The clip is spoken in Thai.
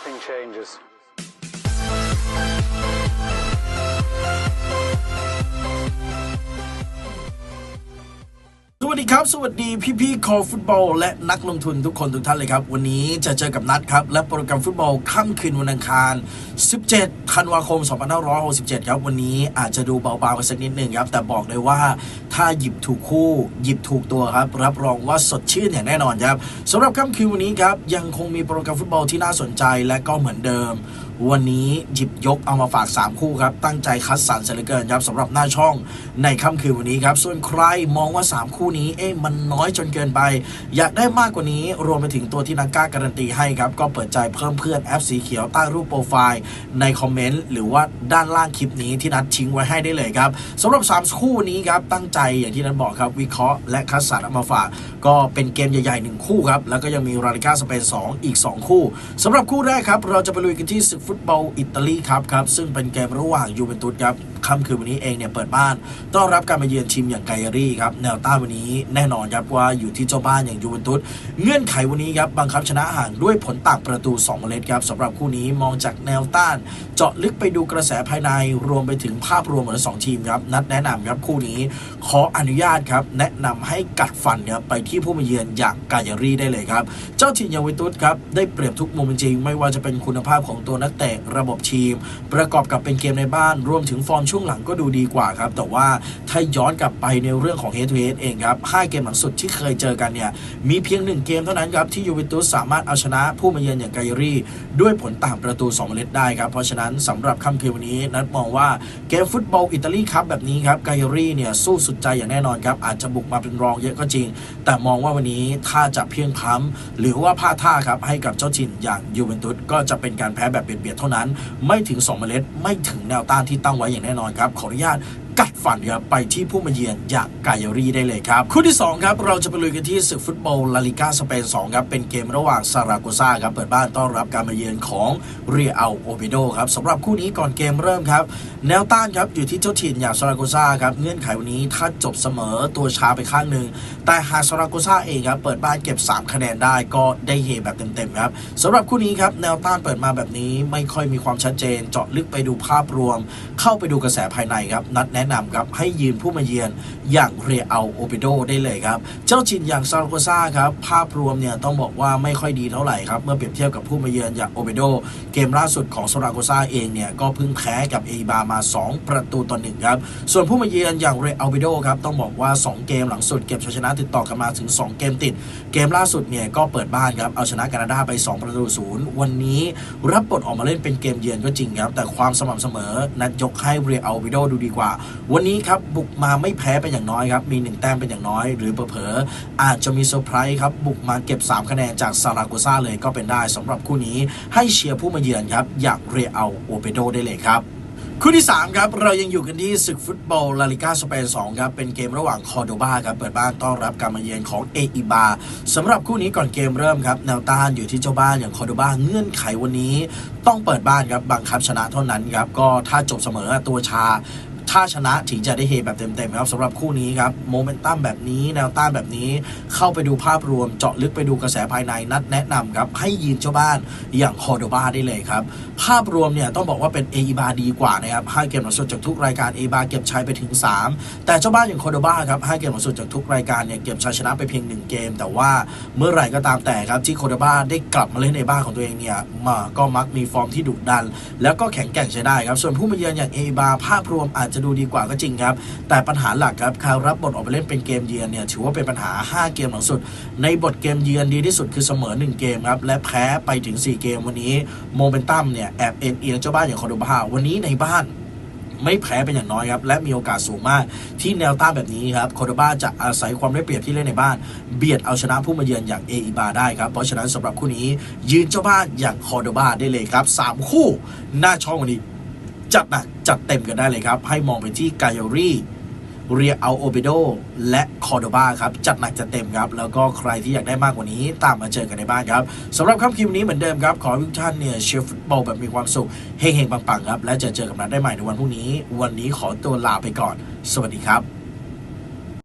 everything changes. ครับ สวัสดีพี่พี่ๆคอฟุตบอล และนักลงทุนทุกคนทุกท่านเลยครับ วันนี้จะเจอกับนัดครับ และโปรแกรมฟุตบอลค่ำคืนวันอังคาร 17 ธันวาคม 2567 ครับ วันนี้อาจจะดูเบาๆกันสักนิดหนึ่งครับ แต่บอกเลยว่าถ้าหยิบถูกคู่ หยิบถูกตัวครับ รับรองว่าสดชื่นอย่างแน่นอนครับสำหรับค่ำคืนวันนี้ครับยังคงมีโปรแกรมฟุตบอลที่น่าสนใจและก็เหมือนเดิม วันนี้หยิบยกเอามาฝาก 3 คู่ครับ ตั้งใจคัดสรรเสียเหลือเกินครับสำหรับหน้าช่องในค่ำคืนวันนี้ครับ ส่วนใครมองว่า 3 คู่นี้เอ๊ะมันน้อยจนเกินไป อยากได้มากกว่านี้รวมไปถึงตัวที่นักกล้าการันตีให้ครับ ก็เปิดใจเพิ่มเพื่อนแอปสีเขียวใต้รูปโปรไฟล์ในคอมเมนต์หรือว่าด้านล่างคลิปนี้ที่นัดทิ้งไว้ให้ได้เลยครับสำหรับ 3 คู่นี้ครับตั้งใจอย่างที่นัดบอกครับวิเคราะห์และคัดสรรเอามาฝาก ก็เป็นเกมใหญ่ๆหนึ่งคู่ครับแล้วก็ยังมีราลิก้าสเปน2อีก 2 คู่สำหรับคู่แรกครับเราจะไปลุยกันที่ศึกฟุตบอลอิตาลีครับครับซึ่งเป็นเกมระหว่างยูเวนตุสครับค่ำคืนวันนี้เองเนี่ยเปิดบ้านต้อนรับการมาเยือนทีมอย่างไกอารี่ครับแนวต้านวันนี้แน่นอนครับว่าอยู่ที่เจ้าบ้านอย่างยูเวนตุสเงื่อนไขวันนี้ครับบังคับชนะห่างด้วยผลต่างประตู2เมล็ดครับสำหรับคู่นี้มองจากแนวต้าน เจาะลึกไปดูกระแสภายในรวมไปถึงภาพรวมของทั้งสองทีมครับนัดแนะนำครับคู่นี้ขออนุญาตครับแนะนำให้กัดฟันครับไปที่ผู้มาเยือนอย่างไกอารี่ได้เลยครับเจ้าทีมยูเวนตุสครับได้เปรียบทุกมุมจริงไม่ว่าจะเป็นคุณภาพของตัวนักเตะระบบทีม ประกอบกับเป็นเกมในบ้านรวมถึงฟอร์มช่วงหลังก็ดูดีกว่าครับแต่ว่าถ้าย้อนกลับไปในเรื่องของ head to head เองครับ5เกมหลังสุดที่เคยเจอกันเนี่ยมีเพียง 1 เกมเท่านั้นครับที่ยูเวนตุสสามารถเอาชนะผู้มาเยือนอย่างไกอรี่ด้วยผลต่างประตู2เมล็ดได้ครับเพราะฉะนั้นสำหรับค่ำคืนวันนี้นัดมองว่าเกมฟุตบอลอิตาลีครับแบบนี้ครับไกอรี่เนี่ยสู้สุดใจอย่างแน่นอนครับอาจจะบุกมาเป็นรองเยอะก็จริง แต่มองว่าวันนี้ถ้าจะเพียงพ้ำหรือว่าพลาดท่าครับให้กับเจ้าถิ่นอย่างยูเวนตุสก็จะเป็นการแพ้แบบเบียดๆเท่านั้น ไม่ถึง 2 เมล็ด ไม่ถึงแนวต้านที่ตั้งไว้อย่างแน่นอนครับ ขออนุญาต กัดฟันครับไปที่ผู้มาเยือนอย่างไกอรีได้เลยครับ คู่ที่ 2 ครับ เราจะไปลุยกันที่ศึกฟุตบอลลาลิก้าสเปน2ครับ เป็นเกมระหว่างซาราโกซาครับ เปิดบ้านต้อนรับการมาเยือนของเรียอัลโอเบโดครับสำหรับคู่นี้ก่อนเกมเริ่มครับ แนวต้านครับ อยู่ที่เจ้าถิ่นอย่างซาราโกซาครับ เงื่อนไขวันนี้ถ้าจบเสมอตัวชาไปข้างหนึ่งแต่หากซาราโกซาเองครับเปิดบ้านเก็บ 3 คะแนนได้ก็ได้เฮแบบเต็มๆครับสำหรับคู่นี้ครับแนวต้านเปิดมาแบบนี้ไม่ค่อยมีความชัดเจน เจาะลึกไปดูภาพรวม เข้าไปดูกระแสภายในครับนัดแนะนำครับให้ยืนผู้มาเยือนอย่างเรอัลโอเปโดได้เลยครับ เจ้าจินอย่างซาราโกซาครับภาพรวมเนี่ยต้องบอกว่าไม่ค่อยดีเท่าไหร่ครับเมื่อเปรียบเทียบกับผู้มาเยือนอย่างโอเปโดเกมล่าสุดของซาราโกซาเองเนี่ยก็เพิ่งแพ้กับเอบามา 2 ประตูต่อหนึ่งครับส่วนผู้มาเยือนอย่างเรอัลโอเปโดครับต้องบอกว่า 2 เกมหลังสุดเก็บชัยชนะติดต่อกันมาถึง 2 เกมติด เกมล่าสุดเนี่ยก็เปิดบ้านครับเอาชนะแคนาดาไป 2 ประตูศูนย์วันนี้รับบทออกมาเล่นเป็นเกมเยือนก็จริงครับแต่ความสม่ำเสมอนัดยกให้เรอัลโอเปโดดูดีกว่าวันนี้ครับบุกมาไม่แพ้เป็นอย่างน้อยครับ มี 1 แต้มเป็นอย่างน้อย หรือเผลอๆอาจจะมีเซอร์ไพรส์ครับ บุกมาเก็บ 3 คะแนนจากซาราโกซาเลยก็เป็นได้สำหรับคู่นี้ให้เชียร์ผู้มาเยือนครับ อยางเรียเอัลโอเปโดได้เลยครับคู่ที่ 3 ครับ เรายังอยู่กันที่ศึกฟุตบอลลาลิก้าสเปน2ครับ เป็นเกมระหว่างคอร์โดบาครับ เปิดบ้านต้อนรับการมาเยือนของเออิบาสำหรับคู่นี้ก่อนเกมเริ่มครับ แนวต้านอยู่ที่เจ้าบ้านอย่างคอร์โดบาเงื่อนไขวันนี้ ต้องเปิดบ้านครับบังคับชนะเท่านั้นครับ ก็ถ้าจบเสมอตัวชา ถ้าชนะถึงจะได้เฮแบบเต็มๆครับสำหรับคู่นี้ครับโมเมนตัมแบบนี้แนวต้านแบบนี้เข้าไปดูภาพรวมเจาะลึกไปดูกระแสภายในนัดแนะนำครับให้ยืนเจ้าบ้านอย่างคอโดบาได้เลยครับภาพรวมเนี่ยต้องบอกว่าเป็นเอบาดีกว่านะครับห้าเกมหลังสุดจากทุกรายการเอบาเก็บชัยไปถึง 3 แต่เจ้าบ้านอย่างคอโดบาครับห้าเกมหลังสุดจากทุกรายการเนี่ยเก็บชัยชนะไปเพียง 1 เกม แต่ว่าเมื่อไหร่ก็ตามแต่ครับที่คอโดบาได้กลับมาเล่นในบ้านของตัวเองเนี่ยมาก็มักมีฟอร์มที่ดุดัน แล้วก็แข็งแกร่งใช้ได้ครับส่วนผู้มาเยือนอย่างเอบาภาพรวมอาจจะดูดีกว่าก็จริงครับ แต่ปัญหาหลักครับเขารับบทออกไปเล่นเป็นเกมเยือนเนี่ยถือว่าเป็นปัญหา 5 เกมหลังสุด ในบทเกมเยือนดีที่สุดคือเสมอ 1 เกมครับ และแพ้ไปถึง 4 เกมวันนี้โมเมนตัมเนี่ยแอบเอ็นเอียงเจ้าบ้านอย่างคอร์โดบาวันนี้ในบ้านไม่แพ้เป็นอย่างน้อยครับและมีโอกาสสูงมากที่แนวต้านแบบนี้ครับโคโดบาจะอาศัยความได้เปรียบที่เล่นในบ้าน เบียดเอาชนะผู้มาเยือนอย่างเออิบาได้ครับเพราะฉะนั้นสำหรับคู่นี้ยืนเจ้าบ้านอย่างคอร์โดบาได้เลยครับ 3 คู่หน้าช่องวันนี้ จัดหนักจัดเต็มกันได้เลยครับ ให้มองไปที่กายรี่เรียเอาโอเบโดและคอร์โดบาครับจัดหนักจัดเต็มครับ แล้วก็ใครที่อยากได้มากกว่านี้ตามมาเจอกันในบ้านครับสำหรับค่ำคืนนี้เหมือนเดิมครับ ขอทุกท่านเนี่ยเชียร์ฟุตบอลแบบมีความสุขเฮงๆปังๆครับ และจะเจอกับนัดได้ใหม่ในวันพรุ่งนี้ วันนี้ขอตัวลาไปก่อน สวัสดีครับ